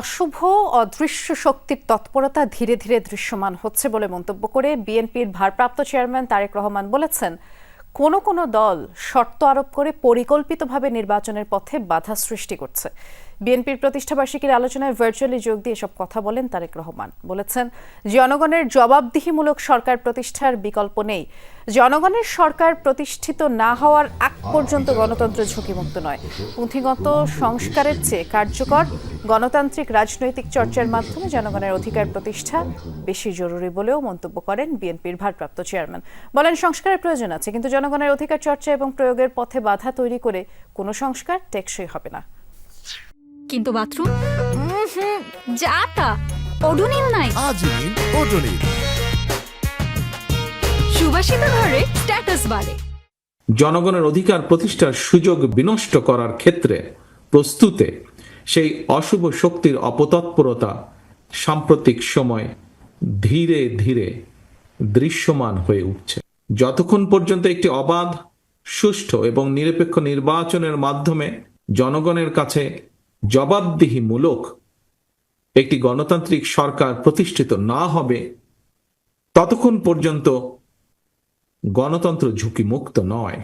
অশুভ অদৃশ্য শক্তির তৎপরতা ধীরে ধীরে দৃশ্যমান হচ্ছে বলে মন্তব্য করে বিএনপির ভারপ্রাপ্ত চেয়ারম্যান তারেক রহমান বলেছেন, কোন কোন দল শর্ত আরোপ করে পরিকল্পিতভাবে নির্বাচনের পথে বাধা সৃষ্টি করছে। বিএনপির প্রতিষ্ঠাবার্ষিকীর আলোচনায় ভার্চুয়ালি যোগ দিয়ে এসব কথা বলেন তারেক রহমান। বলেছেন জনগণের জবাবদিহিমূলক সরকার প্রতিষ্ঠার বিকল্প নেই। জনগণের সরকার প্রতিষ্ঠিত না হওয়ার আগ পর্যন্ত গণতন্ত্র ঝুঁকিমুক্ত নয়। পুঁথিগত সংস্কারের চেয়ে কার্যকর গণতান্ত্রিক রাজনৈতিক চর্চার মাধ্যমে জনগণের অধিকার প্রতিষ্ঠা বেশি জরুরি বলেও মন্তব্য করেন বিএনপির ভারপ্রাপ্ত চেয়ারম্যান। বলেন সংস্কারের প্রয়োজন আছে কিন্তু জনগণের অধিকার চর্চা এবং প্রয়োগের পথে বাধা তৈরি করে কোনো সংস্কার টেকসই হবে না। কিন্তু বাথরুম? যা তা ওডোনিল নাই। আজই নিন ওডোনিল সুবাসিত ঘরে স্ট্যাটাস বাড়ে। জনগণের অধিকার প্রতিষ্ঠার সুযোগ বিনষ্ট করার ক্ষেত্রে প্রস্তুতে সেই অশুভ শক্তির অপতৎপরতা সাম্প্রতিক সময় ধীরে ধীরে দৃশ্যমান হয়ে উঠছে। যতক্ষণ পর্যন্ত একটি অবাধ সুষ্ঠু এবং নিরপেক্ষ নির্বাচনের মাধ্যমে জনগণের কাছে জবাবদিহিমূলক একটি গণতান্ত্রিক সরকার প্রতিষ্ঠিত না হবে ততক্ষণ পর্যন্ত গণতন্ত্র ঝুঁকিমুক্ত নয়।